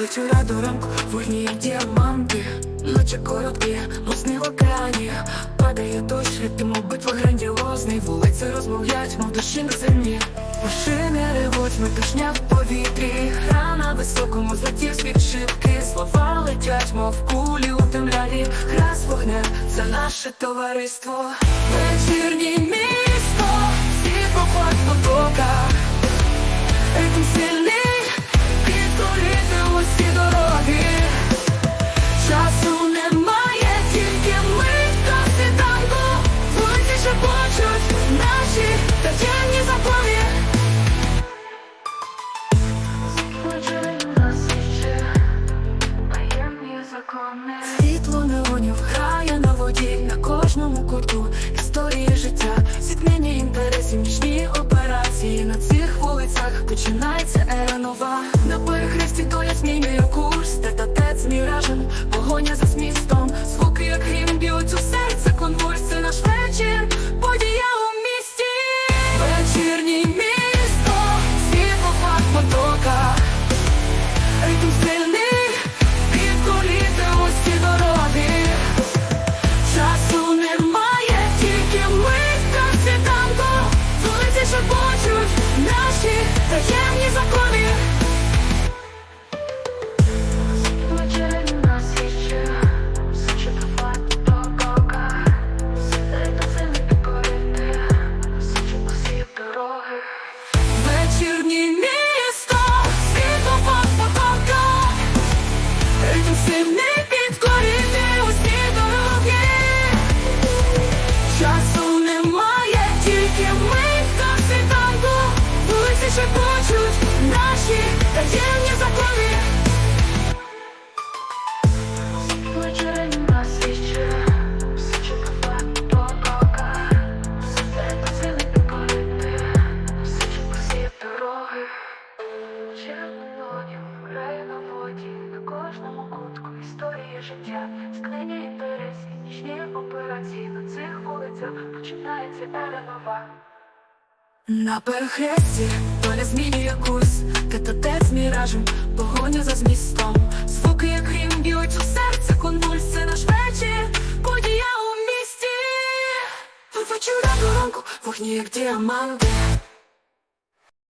вечора до ранку, тут як діаманти, ночі короткі, мосни в океані. Падає дощ, ритм битва грандіозний. Вулиці розмовляють, мов душі на землі. Машини ревуть, метушня в повітрі. Гра на високому злеті з підшивки Слова летять, мов наше товариство. Вечірнє місто, всі хоч потока Ритм сильний, кожному куту історії життя. Зіткнення інтересів, нічні операції. На цих вулицях починається ера нова. На перехресті доля змінює курс цих починається ера нова На перехресті доля змінює курс. З міражем, погоня за змістом. Звуки, як грім, б'ють у серце. Конвульси наш вечір, подія у місті. Вечора до ранку, вогні, як діаманти